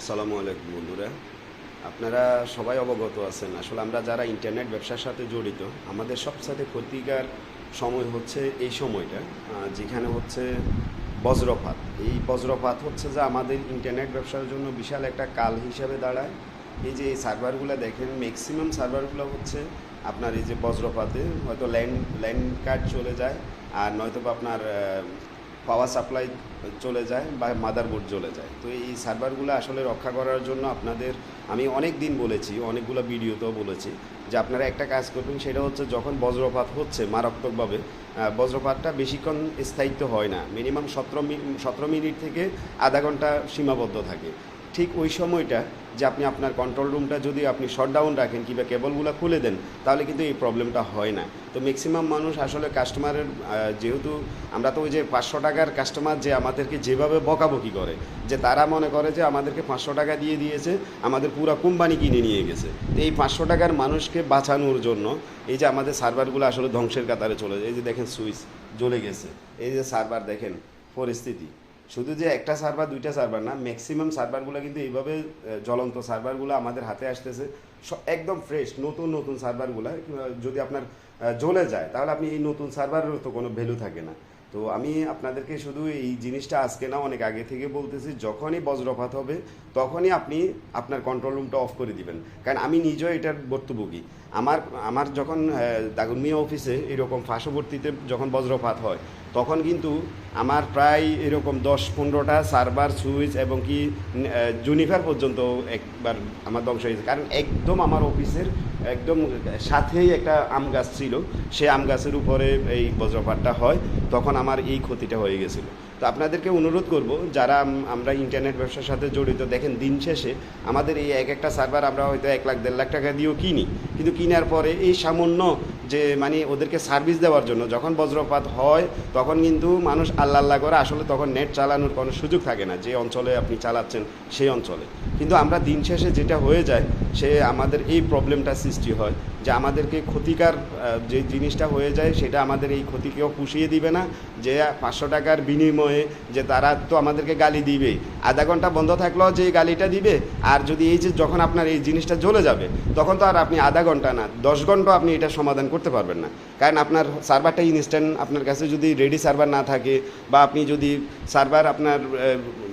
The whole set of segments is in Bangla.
আসসালামু আলাইকুম বন্ধুরা। আপনারা সবাই অবগত আছেন, আসলে আমরা যারা ইন্টারনেট ব্যবসার সাথে জড়িত, আমাদের সবসাথে ক্ষতিকার সময় হচ্ছে এই সময়টা যেখানে হচ্ছে বজ্রপাত। এই বজ্রপাত হচ্ছে যে আমাদের ইন্টারনেট ব্যবসার জন্য বিশাল একটা কাল হিসাবে দাঁড়ায়। এই যে এই সার্ভারগুলো দেখেন ম্যাক্সিমাম সার্ভারগুলো হচ্ছে আপনার এই যে বজ্রপাতে, হয়তো ল্যান্ড ল্যান্ড কার্ড চলে যায়, আর নয়তো আপনার পাওয়ার সাপ্লাই চলে যায় বা মাদারবোর্ড চলে যায়। তো এই সার্ভারগুলো আসলে রক্ষা করার জন্য আপনাদের আমি অনেক দিন বলেছি, অনেকগুলো ভিডিওতেও বলেছি যে আপনারা একটা কাজ করবেন, সেটা হচ্ছে যখন বজ্রপাত হচ্ছে মারাত্মকভাবে বজ্রপাতটা বেশিক্ষণ স্থায়িত্ব হয় না। মিনিমাম সতেরো সতেরো মিনিট থেকে আধা ঘণ্টা সীমাবদ্ধ থাকে। ঠিক ওই সময়টা যে আপনি আপনার কন্ট্রোল রুমটা যদি আপনি শটডাউন রাখেন কিংবা কেবলগুলো খুলে দেন, তাহলে কিন্তু এই প্রবলেমটা হয় না। তো ম্যাক্সিমাম মানুষ আসলে কাস্টমারের যেহেতু আমরা তো ওই যে পাঁচশো টাকার কাস্টমার যে আমাদেরকে যেভাবে বকাবকি করে, যে তারা মনে করে যে আমাদেরকে পাঁচশো টাকা দিয়ে দিয়েছে, আমাদের পুরো কোম্পানি কিনে নিয়ে গেছে। এই পাঁচশো টাকার মানুষকে বাঁচানোর জন্য এই যে আমাদের সার্ভারগুলো আসলে ধ্বংসের কাতারে চলে যায়। এই যে দেখেন সুইচ জ্বলে গেছে। এই যে সার্ভার দেখেন, পরিস্থিতি। শুধু যে একটা সার্ভার দুইটা সার্ভার না ম্যাক্সিমাম সার্ভারগুলো কিন্তু এইভাবে জ্বলন্ত। সার্ভারগুলো আমাদের হাতে আসতেছে একদম ফ্রেশ নতুন নতুন সার্ভারগুলো যদি আপনার জ্বলে যায়, তাহলে আপনি এই নতুন সার্ভারেরও তো কোনো ভ্যালু থাকে না। তো আমি আপনাদেরকে শুধু এই জিনিসটা আজকে না, অনেক আগে থেকে বলতেছি, যখনই বজ্রপাত হবে, তখনই আপনি আপনার কন্ট্রোল রুমটা অফ করে দিবেন। কারণ আমি নিজেও এটার ভর্তুভোগী। আমার আমার যখন দাগনমিয়া অফিসে এরকম পার্শ্ববর্তীতে যখন বজ্রপাত হয়, তখন কিন্তু আমার প্রায় এরকম দশ পনেরোটা সার্ভার সুইচ এবং কি জুনিফার পর্যন্ত একবার আমার ধ্বংস হয়েছে। কারণ একদম আমার অফিসের একদম সাথেই একটা আম গাছ ছিল। সে আম গাছের উপরে এই বজ্রপাতটা হয়। তখন আমার এই ক্ষতিটা হয়ে গেছিল। তো আপনাদেরকে অনুরোধ করব, যারা আমরা ইন্টারনেট ব্যবসার সাথে জড়িত, দেখেন দিন শেষে আমাদের এই এক একটা সার্ভার আমরা হয়তো এক লাখ, দেড় লাখ টাকা দিয়েও কিনি। কিন্তু কেনার পরে এই সামান্য যে মানে ওদেরকে সার্ভিস দেওয়ার জন্য, যখন বজ্রপাত হয়, তখন কিন্তু মানুষ আল্লাহ আল্লাহ করে, আসলে তখন নেট চালানোর কোনো সুযোগ থাকে না, যে অঞ্চলে আপনি চালাচ্ছেন সেই অঞ্চলে। কিন্তু আমরা দিন শেষে যেটা হয়ে যায়, সে আমাদের এই প্রবলেমটা সৃষ্টি হয়, যে আমাদেরকে ক্ষতিকার যে জিনিসটা হয়ে যায়, সেটা আমাদের এই ক্ষতিকেও পুষিয়ে দিবে না, যে পাঁচশো টাকার বিনিময়ে যে তারা তো আমাদেরকে গালি দিবেই আধা ঘণ্টা বন্ধ থাকলেও যে গালিটা দিবে, আর যদি এই যে যখন আপনার এই জিনিসটা জ্বলে যাবে, তখন তো আর আপনি আধা ঘণ্টা না, দশ ঘণ্টা আপনি এটা সমাধান করতে পারবেন না। কারণ আপনার সার্ভারটা ইনস্ট্যান্ট আপনার কাছে যদি রেডি সার্ভার না থাকে বা আপনি যদি সার্ভার আপনার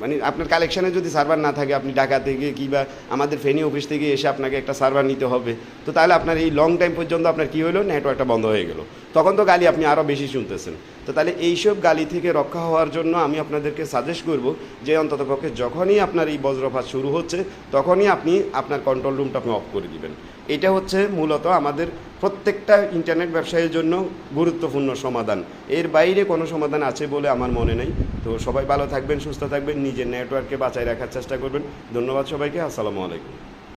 মানে আপনার কালেকশানে যদি সার্ভার না থাকে, আপনি ঢাকা থেকে কিংবা আমাদের ফেনি অফিস থেকে এসে আপনাকে একটা সার্ভার নিতে হবে। তো তাহলে আপনার এই লং টাইম পর্যন্ত আপনার কী হলো? নেটওয়ার্কটা বন্ধ হয়ে গেল। তখন তো গালি আপনি আরও বেশি শুনতেছেন। তো তাহলে এইসব গালি থেকে রক্ষা হওয়ার জন্য আমি আপনাদেরকে সাজেস্ট করব যে অন্ততপক্ষে যখনই আপনার এই বজ্রপাত শুরু হচ্ছে, তখনই আপনি আপনার কন্ট্রোল রুমটা আপনি অফ করে দিবেন। এটা হচ্ছে মূলত আমাদের প্রত্যেকটা ইন্টারনেট ব্যবসায়ের জন্য গুরুত্বপূর্ণ সমাধান। এর বাইরে কোনো সমাধান আছে বলে আমার মনে নেই। তো সবাই ভালো থাকবেন, সুস্থ থাকবেন, নিজের নেটওয়ার্ককে বাঁচায় রাখার চেষ্টা করবেন। ধন্যবাদ সবাইকে, আসসালামু আলাইকুম।